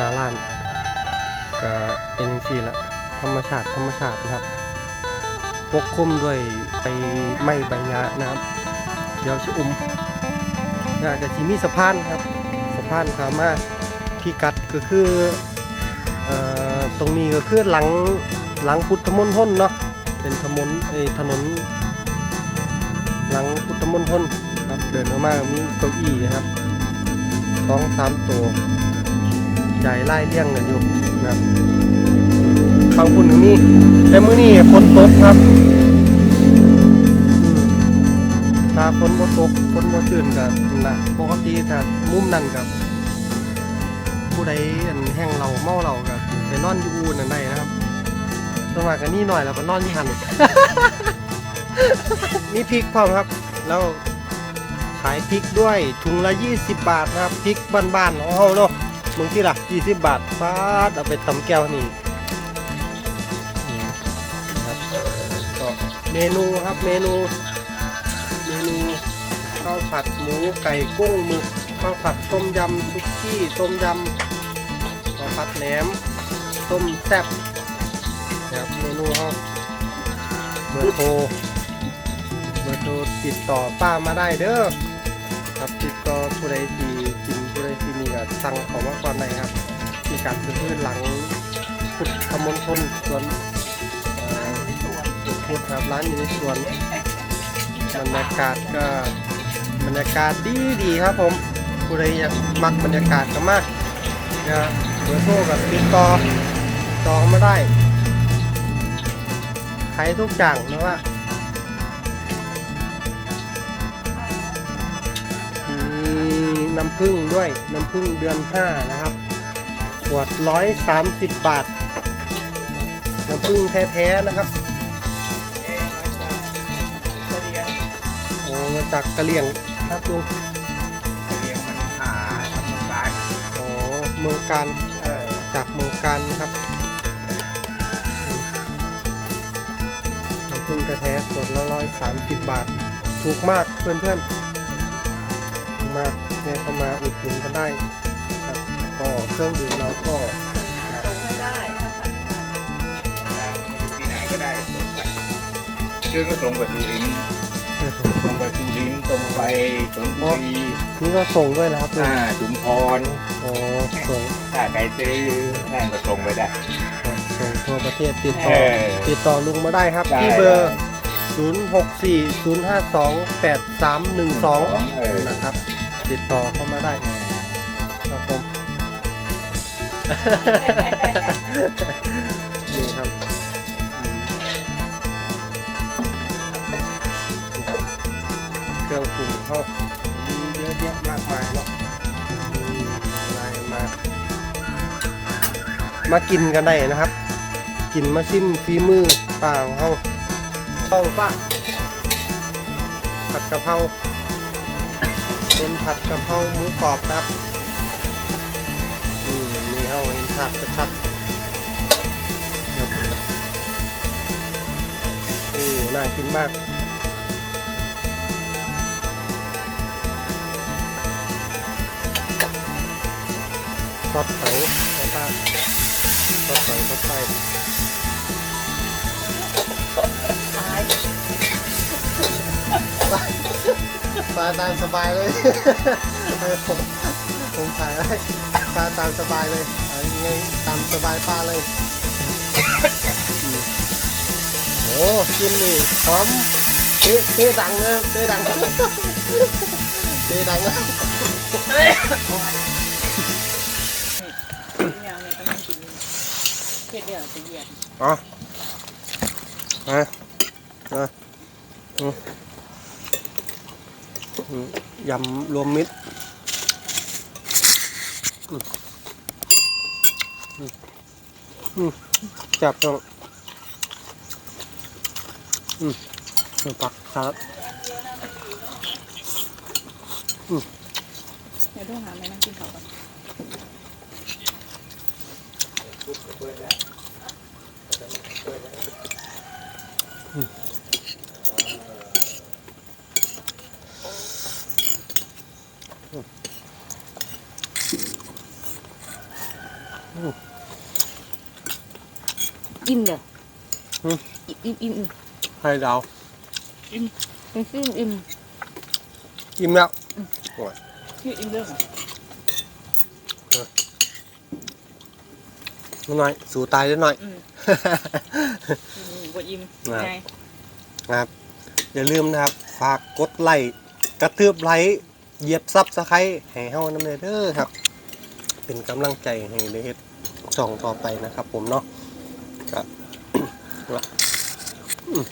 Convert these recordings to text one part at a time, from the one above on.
นาล้านก็เป็นจังซี่ละธรรมชาติธรรมชาตินะครับปกคลุมด้วยไปไม้ใบหญ้านะครับ เดี๋ยวชะอุ่มน่าจะที่มีสะพานครับสะพานสามารถพิกัดก็คือออตรงนี้ก็คือหลังหลังพุทธมณฑลเนาะเป็นถนนเอถนน หลังพุทธมณฑลครับเดินออกมากมีเก้าอี้นะครับสองสามตัว ใหญ่ไล่เลี่ยงกันอยู่นะครับฟังคุณถึงนี่แต่มื้อนี้ฝนตกครับอืมถ้าฝนบ่ตกฝนบ่ชื้นกันละปกติถ้ามุมนั้นกับผู้ใดอันแห้งเราเมาเรากับไปนอนอยู่อูนั่นได้นะครับสมัครกันนี่หน่อยแล้วก็นอนที่หันมีพริกพร้อมครับ แล้วขายพริกด้วยถุงละ 20 บาทนะครับพริกบ้านๆของเราเนาะ มึงที่ละ20บบาทฟาดเอาไปทำแก้วนี่ครับก็เมนูครับเมนู เมนูข้าวผัดหมูไก่กุ้งหมึกข้าวผัดต้มยำซุกี้ต้มยำข้าวผัดแหนมต้มแซ่บนะครับเมนูเขาเบอร์โทรเบอร์โทรติดต่อป้ามาได้เด้อครับติดต่อผู้ใดที่กิน ผู้ใดที่มีก็สั่งของมาก่อนได้ครับ มีการซื้อพืชหลังพุทธมณฑลสวนเอ่อสุดพุทธครับร้านอยู่ในสวนบรรยากาศก็บรรยากาศดีดีครับผมผู้ใดอยากมักบรรยากาศก็มากนะเบอร์โทรกับติดต่อต่อเข้ามาได้ขายทุกอย่างนะว่ามี น้ำผึ้งด้วยน้ำผึ้งเดือน5นะครับขวด130บาท น้ำผึ้งแท้ๆนะครับโอ้มาจากกะเหรี่ยงครับลุงเลี้ยงมันขาทำมันการโอ้เมืองการจากเมืองการนะครับน้ำผึ้งแท้ๆขวดละ130บาท ถูกมากเพื่อนๆถูกมาก เนี่ยเข้ามาอุดหนุนกันได้ครับก็เครื่องดื่มเราก็ที่ไหนก็ได้ส่งไปชื่อก็ตรงกับสุรินทร์ตรงไปสุรินทร์ตรงไปสนบุรีนี่ก็ส่งด้วยนะครับอ่าชุมพรอ๋อส่งถ้าใครซื้อนั่นก็ส่งไปได้ ส่งทั่วประเทศติดต่อเออติดต่อลุงมาได้ครับ ได้ ที่เบอร์ 0 6 4 0 5 2 8 3 1 2เออนะครับ ติดต่อเข้ามาได้ครับผมนี่ครับอืมเครื่องปรุงเขามีเยอะแยะมากมายเนาะอืมอะไรมา มากินกันได้นะครับ กินมาชิมฝีมือป่าของเฮาเฮาป้าผัดกะเพรา เป็นผัดกะเพราหมูกรอบครับอืมนี่เฮาเห็นชัดชัดๆโอ้น่ากินมากซอสไก่ซอสป้าซอสไก่ซอสไก่ ปลาตามสบายเลยเออผมผมถ่ายให้ปลาตามสบายเลยเอายังไงตามสบายปลาเลยอืมโอ้กินนี่หอมเต๊ะเต๊ะดังนะเต๊ะดังเต๊ะดังนะยังเลยต้องกินเผ็ดเดี๋ยวจะเหยียดอ๋อมามาอืมอืม ยำรวมมิตรจับตรงอืมอืมผักสลัดเดี๋ยวดูหาไหมนั่งกินข้าวก่อนอิ่ม เลยอืมอิ่มอิ่มอิ่มอิ่มให้ดาวอิ่มอิ่มอิ่มอิ่มอิ่มแล้วชื่ออิ่มเรื่องอะหน่อย สู่ตายได้หน่อย อืมอืมบดอิ่มครับไงนะครับอย่าลืมนะครับ ฝากกดไลค์กระทืบไลค์ เหยียบซับสไครต์ให้เฮาน้ำเนเด้อครับ เป็นกำลังใจให้ได้เฮ็ดช่องต่อไปนะครับ ผมเนาะก็อืม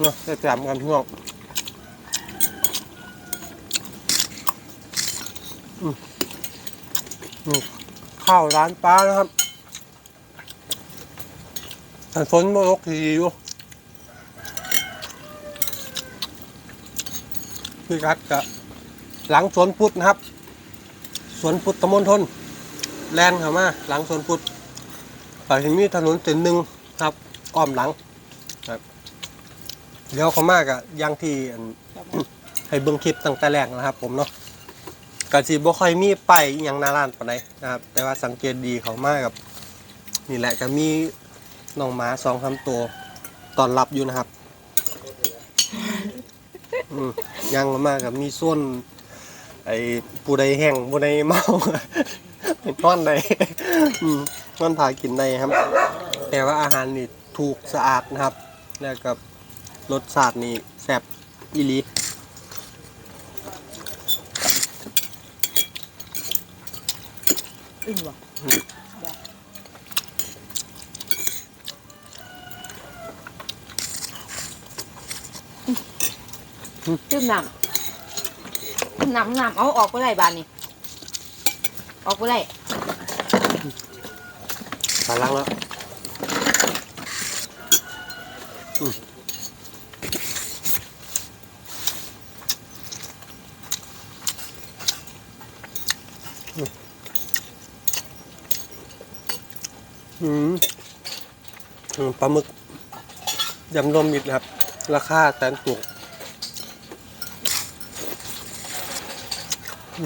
เนาะได้แจมกันพี่น้องข้าวร้านป้านะครับแต่ฝนมรกทีอยู่ พี่กัดกะหลังสวนพุทธนะครับ สวนพุทธตำบลทนแลนเข้ามาหลังสวนพุทธไปที่มีถนนเส้นหนึ่งครับอ้อมหลังครับเดี๋ยวเขามากอะยังที่ให้เบิ่งคลิปตั้งแต่แรกนะครับ ผมเนาะกะสิบ่ค่อยมีไปยังนาร้านปานใดนะครับ แต่ว่าสังเกตดีเขามากกับ นี่แหละก็มีน้องหมาสองสามตัวตอนรับอยู่นะครับ อืม ยังมากกับมีส่วน ไอ้ผู้ใดแห้งผู้ใดเมาเป็นต้อนใดอืมต้อนถ่ายกินได้ครับ แต่ว่าอาหารนี่ถูกสะอาดนะครับ แล้วกับรสชาตินี่แซ่บอีหลีอิ่มว่ะ จิ้มน้ำจิ้มน้ำน้ำเอาออกไปได้บานนี่ออกไปได้สาลังแล้วอืมอืมปลาหมึกยำรวมมิตรครับ ราคาแสนถูกอืม ร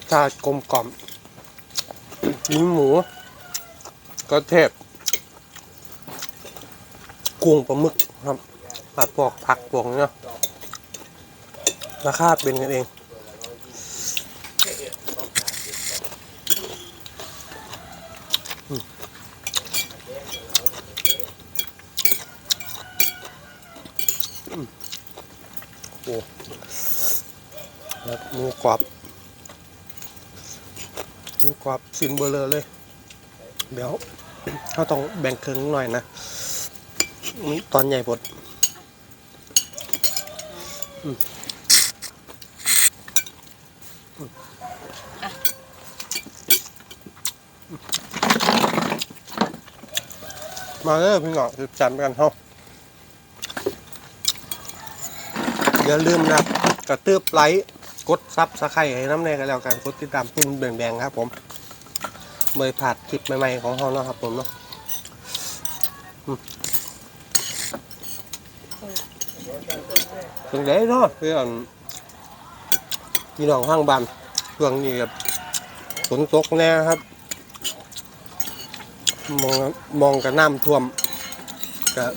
สชาติกลมกล่อมมีหมู กระเทศกุ้งปลาหมึกครับ ผัดพวกผักพวกนี้เนาะราคาเป็นกันเองโอ้แล้วหมูกรอบหมูกรอบสินเบอร์เลอเลย เดี๋ยวเขาต้องแบ่งเครึ่งหน่อยนะ ตอนใหญ่ปด มาเลยพี่หงอกจะจันกันเขาอย่าลืมนะกระตืบไลค์กดซับสไครต์ให้น้ำแดงกันแล้วกันกดติดตามปุ่มแดงๆครับผมเมยผัดคลิปใหม่ๆของเขาเนาะครับผมเนาะ อืมเป็นไงเนาะเพื่อนพี่น้องข้างบ้านช่วงนี้กับฝนตกแน่ครับ มองมองกับน้ำท่วมกับ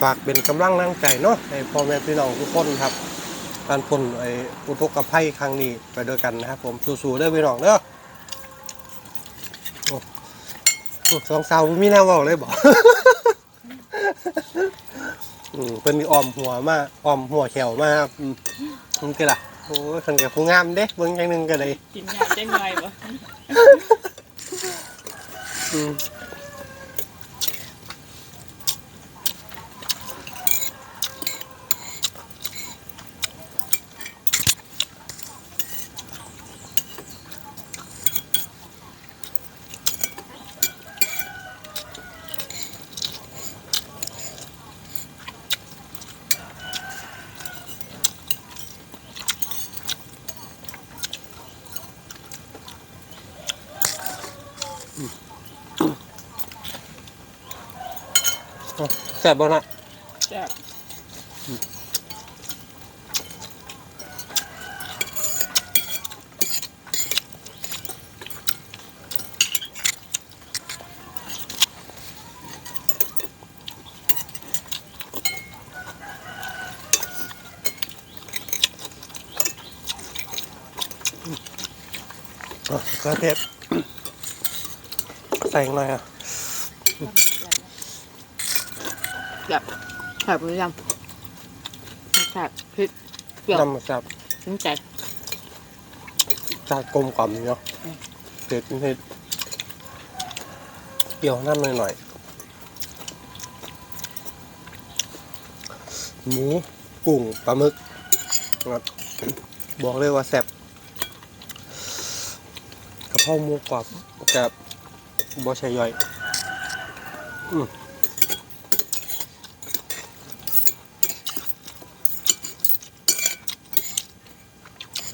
ฝากเป็นกำลังแรงใจเนาะให้พ่อแม่พี่น้องทุกคนครับ การพ้นไอ้อุทกภัยครั้งนี้ไปด้วยกันนะครับ ผมสู้ๆเด้อพี่น้องเด้อโอ้โอ้สองสาวบ่มีแนวว้าเลยบอก อืมเป็นมีอ้อมหัวมาอ้อมหัวแขวมาครับอืมมันก็ล่ะโอ้ยสังเกตผู้งามเด้เบิ่งอย่างหนึงก็เลยกินยากจังไงวะอืม แซ่บบ่นะแซ่บอะกระเทศใส่หน่อยอะ แบบ แซ่บหรือยังแซ่บพริกเปรี้ยวน้ำมันแซ่บถึงใจจานกลมกล่อมดีเนาะอืมเผ็ดเผ็ดเปรี้ยวน้ำหน่อยหน่อยหมูกุ้งปลาหมึกนะครับบอกเลยว่าแซ่บกระเพราหมูกรอบกับบอชายย่อย อืม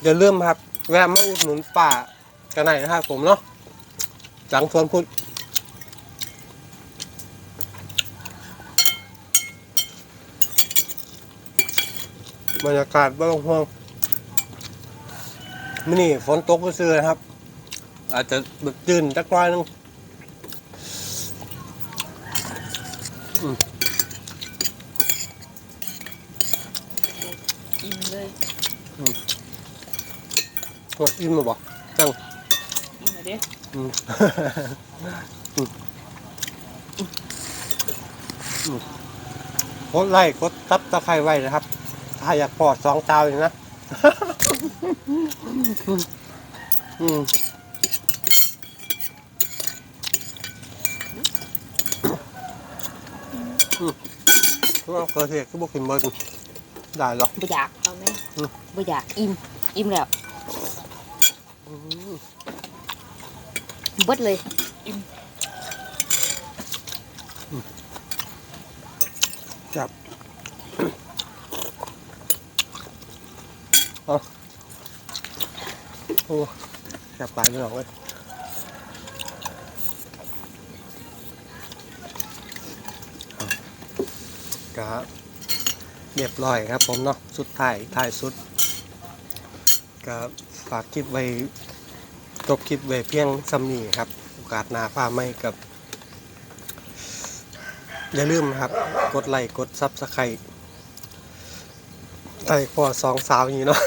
อย่าลืมครับ แวะมาอุดหนุนป่ากันหน่อยนะครับผมเนาะหลังสวนพุทธบรรยากาศบ้านห่วงมื่อนี่ฝนตกก็ซื้อๆนะครับ อาจจะบึกจืนจักหน้อยหนึงอิ่มเลย โอ้ยอิ่มมาบ่จังอิ่มเลยเด้อืมอืม อืมกดไลค์กดซับตะไคร้ไว้นะครับ ถ้าอยากปอดสองเจ้าอย่างนะ อืมอืมก็เกิดเหตุก็บอกกินเบิร์นได้หรอก บ่อยากเอาไหมอืม บ่อยากอิ่มอิ่มแล้วอืมเบิดเลยจับเอาโอ้จับปลายไม่ออกเลยเอาครับเรียบร้อยครับผมเนาะสุดท้ายท้ายสุดก็ ฝากคลิปไว้จบคลิปไว้เพียงสำนีครับ โอกาสหน้าฟ้าไม่กับ อย่าลืมครับ กดไลค์กดซับสไครต์ไอ้พอสองสาวอย่างนี้เนาะ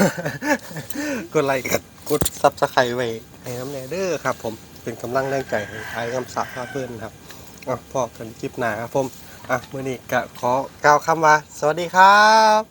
กดไลค์กับกดซับสไครต์ไว้ให้น้ำแนเด้อครับ ผมเป็นกำลังแรงใจให้ไอ้คำสับเพื่อนครับอะพอกันคลิปหน้าครับผมอะมื่อนี้ก็ขอกล่าวคำว่า สวัสดีครับ